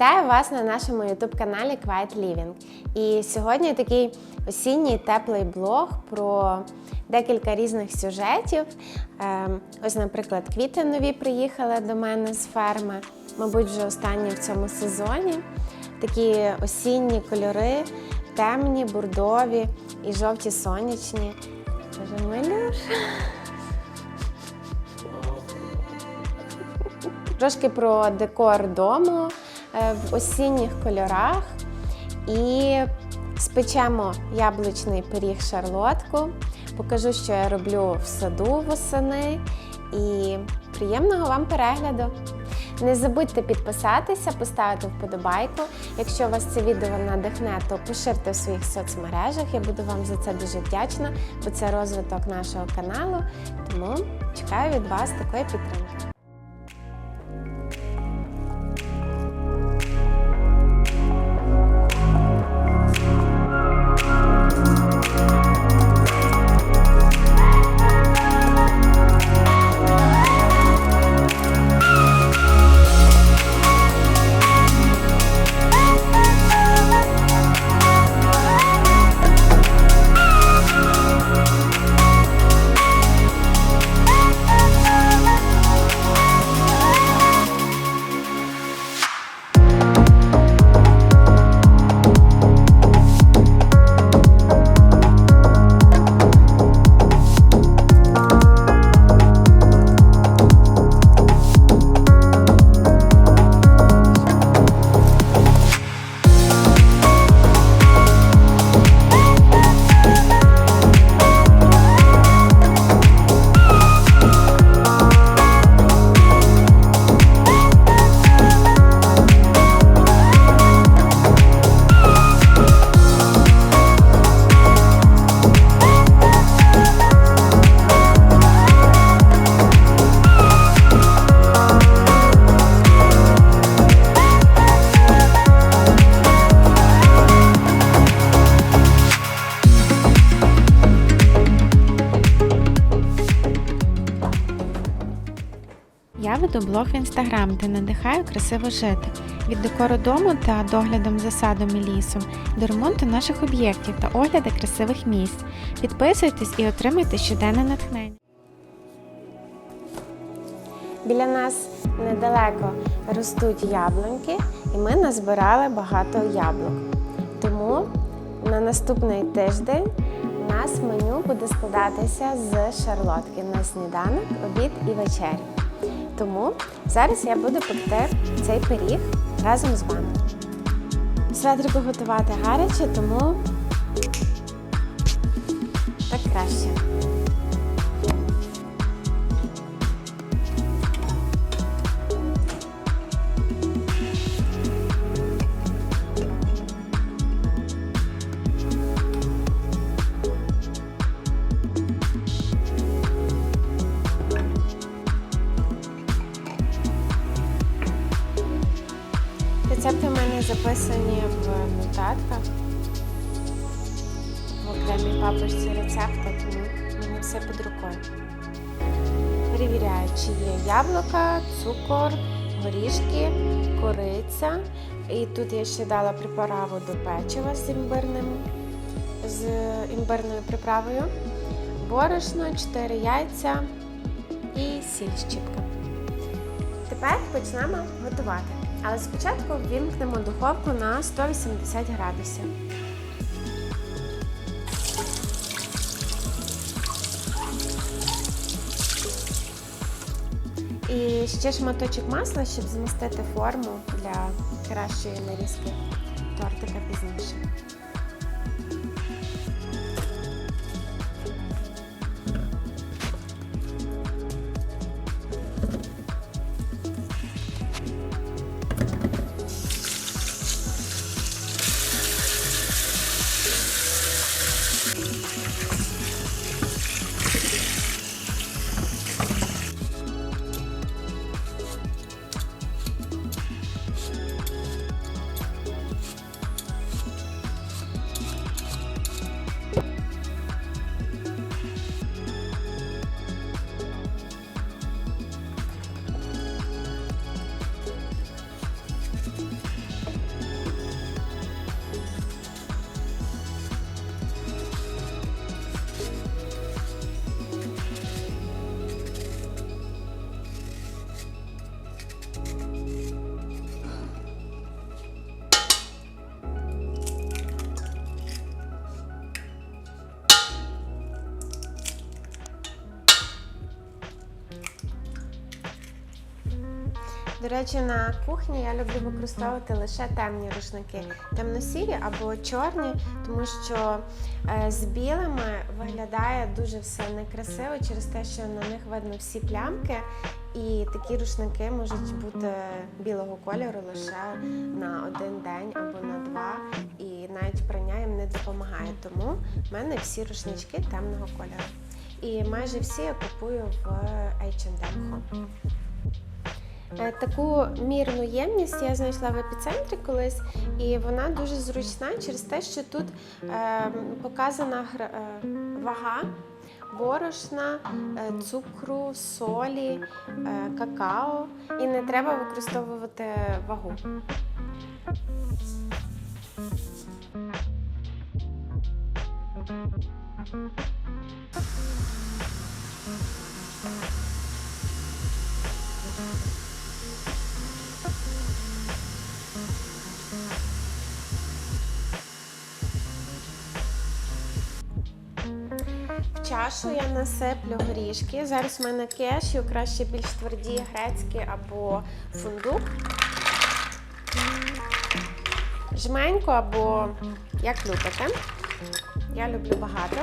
Вітаю вас на нашому youtube каналі Quiet Living. І сьогодні такий осінній теплий блог про декілька різних сюжетів. Ем, Ось, наприклад, квіти нові приїхали до мене з ферми, мабуть, вже останні в цьому сезоні. Такі осінні кольори, темні, бурдові і жовті сонячні. Боже, Милюш. Трошки про декор дому в осінніх кольорах. І спечемо яблучний пиріг шарлотку. Покажу, що я роблю в саду восени. І приємного вам перегляду! Не забудьте підписатися, поставити вподобайку. Якщо вас це відео надихне, то поширте в своїх соцмережах. Я буду вам за це дуже вдячна, бо це розвиток нашого каналу. Тому чекаю від вас такої підтримки. Веду блог в інстаграм, де надихаю красиво жити. Від декору дому та доглядом за садом і лісом до ремонту наших об'єктів та огляду красивих місць. Підписуйтесь і отримайте щоденне натхнення. Біля нас недалеко ростуть яблуньки, і ми назбирали багато яблук. Тому на наступний тиждень у нас меню буде складатися з шарлотки на сніданок, обід і вечерю. Тому зараз я буду пекти цей пиріг разом з вами. Светрику готувати гаряче, тому так краще. Рецепти в мене записані в нотатках. В окремій папочці рецепти, тому в мене все під рукою. Перевіряю, чи є яблука, цукор, горішки, кориця. І тут я ще дала приправу до печива з імбирним, з імбирною приправою, борошно, 4 яйця і сіль щіпка. Тепер почнемо готувати. Але спочатку ввімкнемо духовку на 180 градусів. І ще шматочок масла, щоб змістити форму для кращої нарізки тортика пізніше. До речі, на кухні я люблю використовувати лише темні рушники, темно-сірі або чорні, тому що е, з білими виглядає дуже все некрасиво через те, що на них видно всі плямки, і такі рушники можуть бути білого кольору лише на один день або на два, і навіть прання їм не допомагає. Тому в мене всі рушнички темного кольору. І майже всі я купую в H&M Home. Е, Таку мірну ємність я знайшла в епіцентрі колись, і вона дуже зручна через те, що тут е, показана е, вага борошна, е, цукру, солі, какао, і не треба використовувати вагу. В чашу я насиплю горішки. Зараз в мене кешю, краще більш тверді, грецькі або фундук. Жменьку або як любите. Я люблю багато.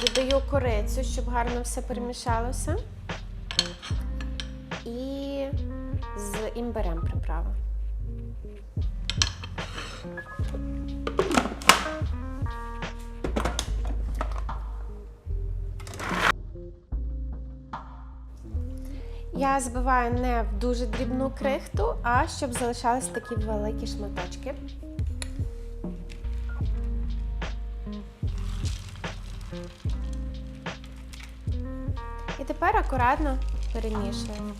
Додаю корицю, щоб гарно все перемішалося. І з імбирем приправу. Я збиваю не в дуже дрібну крихту, а щоб залишались такі великі шматочки. І тепер акуратно перемішую.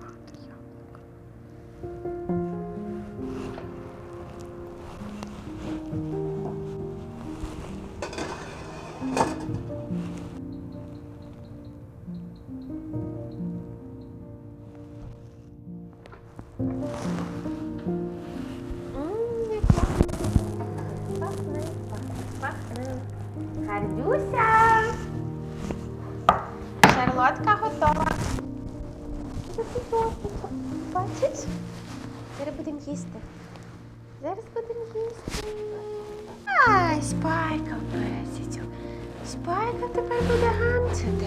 花的小哥。Спайка тепер буде гамцяти.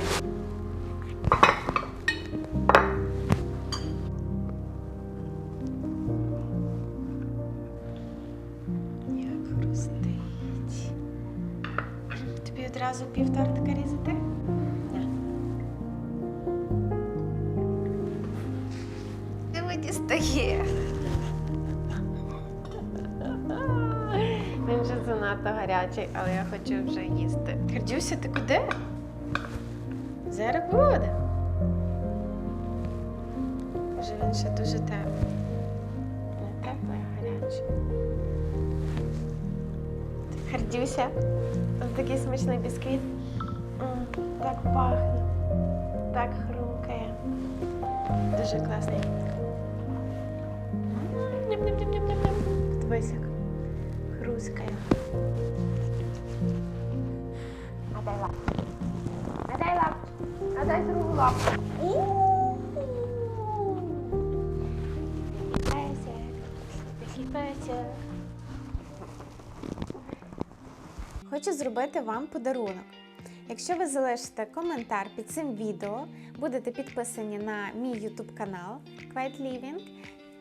Як хрустить. Тобі одразу пів гарячий, але я хочу вже їсти. Гордюся, ти куди? Зараз буде. Може він ще дуже теплий. Не теплий, а гарячий. Хардюся. Ось такий смачний бісквіт. Так пахне, так хрумкає. Дуже класний. Ням-ням-ням-ням-ням. Хрускає. А дай лапку. А дай лапку. А дай другу лапку. Песик. Хочу зробити вам подарунок. Якщо ви залишите коментар під цим відео, будете підписані на мій YouTube канал Quiet Living,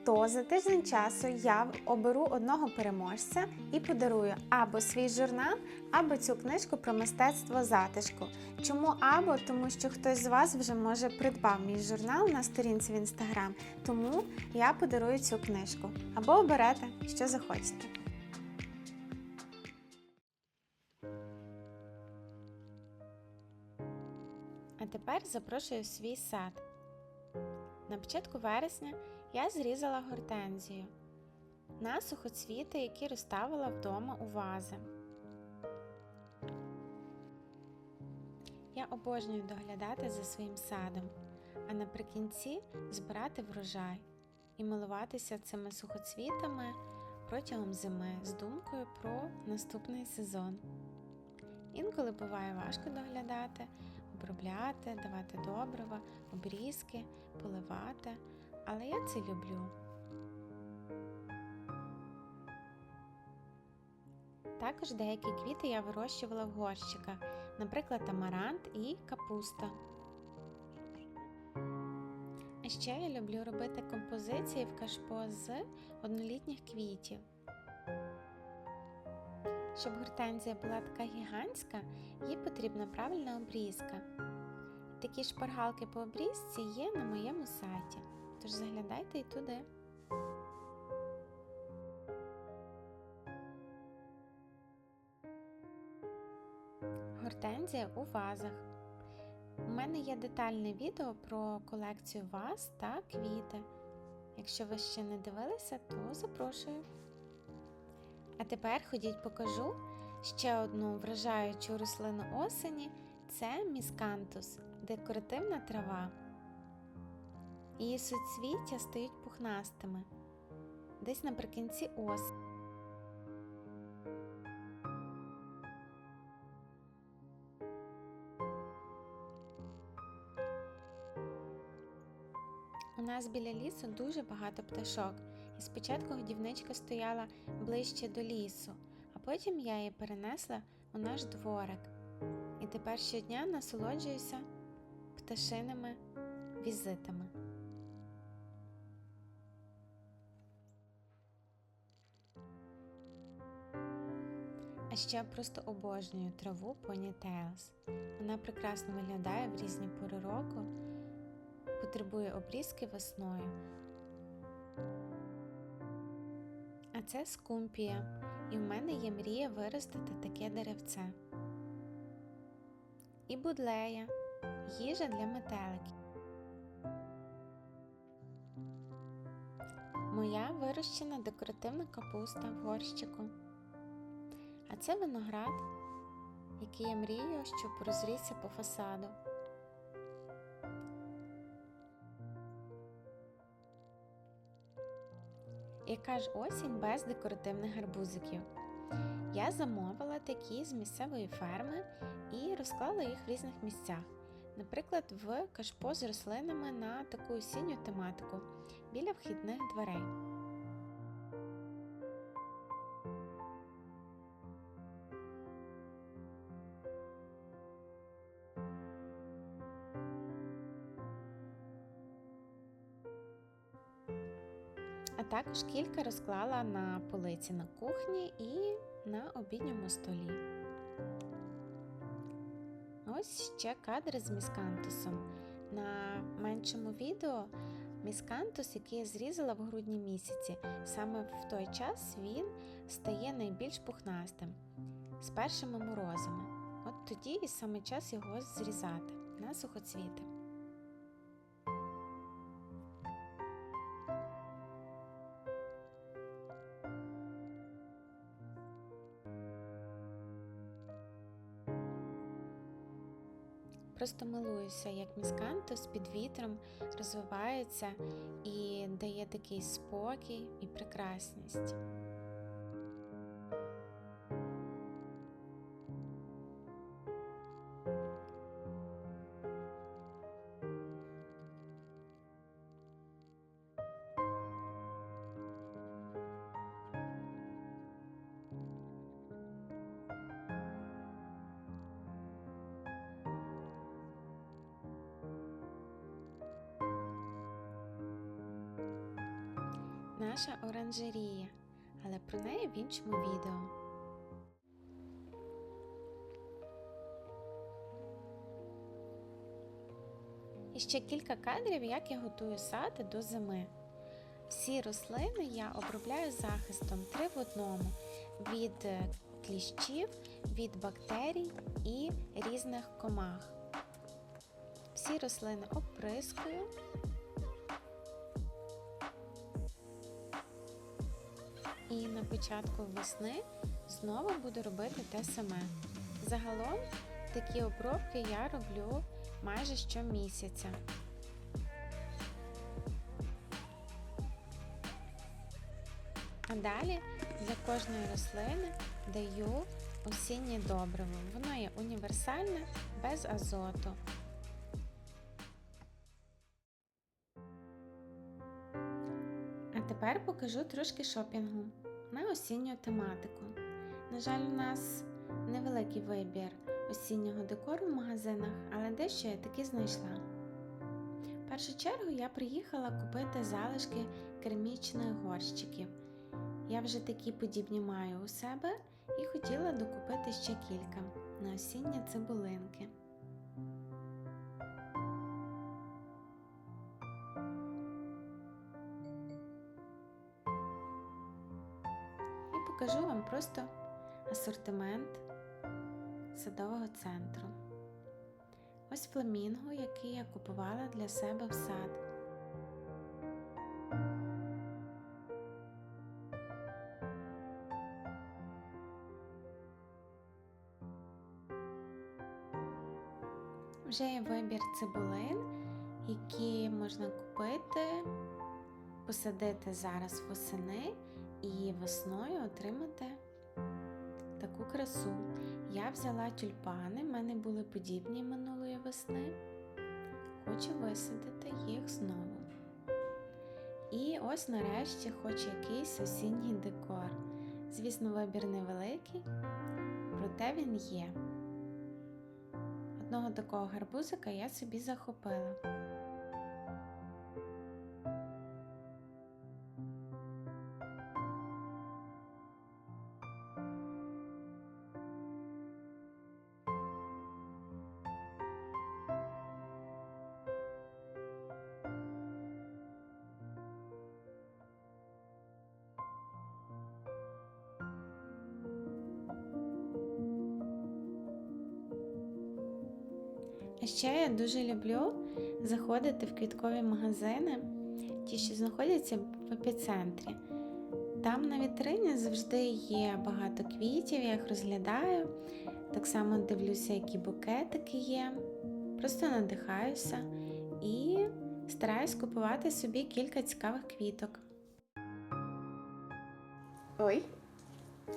то за тиждень часу я оберу одного переможця і подарую або свій журнал, або цю книжку про мистецтво затишку. Чому або? Тому що хтось з вас вже може придбав мій журнал на сторінці в інстаграм, тому я подарую цю книжку. Або оберете, що захочете. А тепер запрошую свій сад. На початку вересня я зрізала гортензію на сухоцвіти, які розставила вдома у вази. Я обожнюю доглядати за своїм садом, а наприкінці збирати врожай і милуватися цими сухоцвітами протягом зими з думкою про наступний сезон. Інколи буває важко доглядати, обробляти, давати добрива, обрізки, поливати, але я це люблю. Також деякі квіти я вирощувала в горщиках, наприклад, амарант і капуста. А ще я люблю робити композиції в кашпо з однолітніх квітів. Щоб гортензія була така гігантська, їй потрібна правильна обрізка. Такі шпаргалки по обрізці є на моєму сайті, тож заглядайте і туди. Гортензія у вазах. У мене є детальне відео про колекцію ваз та квіти. Якщо ви ще не дивилися, то запрошую. А тепер ходіть покажу ще одну вражаючу рослину осені це міскантус, декоративна трава. Її суцвіття стають пухнастими десь наприкінці осені. У нас біля лісу дуже багато пташок, і спочатку годівничка стояла ближче до лісу, а потім я її перенесла у наш дворик. І тепер щодня насолоджуюся пташиними візитами. А ще просто обожнюю траву Ponytails. Вона прекрасно виглядає в різні пори року потребує обрізки весною. А це скумпія, і в мене є мрія виростити таке деревце. І будлея, їжа для метеликів. Моя вирощена декоративна капуста в горщику. А це виноград, який я мрію, щоб розрісся по фасаду. Яка ж осінь без декоративних гарбузиків? Я замовила такі з місцевої ферми і розклала їх в різних місцях. Наприклад, в кашпо з рослинами на таку осінню тематику біля вхідних дверей. А також кілька розклала на полиці на кухні і на обідньому столі. Ось ще кадри з міскантусом. На меншому відео міскантус, який я зрізала в грудні місяці, саме в той час він стає найбільш пухнастим з першими морозами. От тоді і саме час його зрізати на сухоцвіти. Просто милуюся, як міскантус під вітром розвивається і дає такий спокій і прекрасність. Оранжерія, але про неї в іншому відео. І ще кілька кадрів, як я готую сад до зими. Всі рослини я обробляю захистом три в одному від е, кліщів, від бактерій і різних комах. Всі рослини оприскую. І на початку весни знову буду робити те саме. Загалом такі обробки я роблю майже щомісяця. А далі для кожної рослини даю осіннє добриво. Воно є універсальне, без азоту. Покажу трошки шопінгу на осінню тематику. На жаль, у нас невеликий вибір осіннього декору в магазинах, але дещо я таки знайшла. В першу чергу я приїхала купити залишки керамічних горщиків. Я вже такі подібні маю у себе і хотіла докупити ще кілька на осінні цибулинки. Покажу вам просто асортимент садового центру. Ось фламінго, який я купувала для себе в сад. Вже є вибір цибулин, які можна купити, посадити зараз восени і весною отримати таку красу. Я взяла тюльпани, в мене були подібні минулої весни. Хочу висадити їх знову. І ось нарешті хоч якийсь осінній декор. Звісно, вибір невеликий, проте він є. Одного такого гарбузика я собі захопила. А ще я дуже люблю заходити в квіткові магазини, ті, що знаходяться в епіцентрі. Там на вітрині завжди є багато квітів, я їх розглядаю. Так само дивлюся, які букетики є. Просто надихаюся і стараюсь купувати собі кілька цікавих квіток. Ой,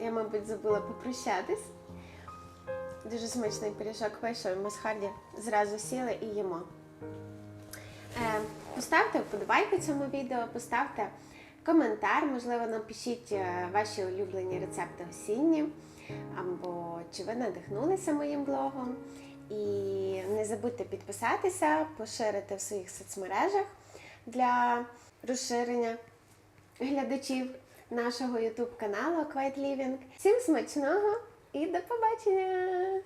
я, мабуть, забула попрощатись. Дуже смачний пиріжок вийшов, ми з Харді зразу сіли і їмо. Е, поставте вподобайку цьому відео, поставте коментар, можливо, напишіть е, ваші улюблені рецепти осінні, або чи ви надихнулися моїм блогом. І не забудьте підписатися, поширити в своїх соцмережах для розширення глядачів нашого YouTube каналу Quiet Living. Всім смачного і до побачення!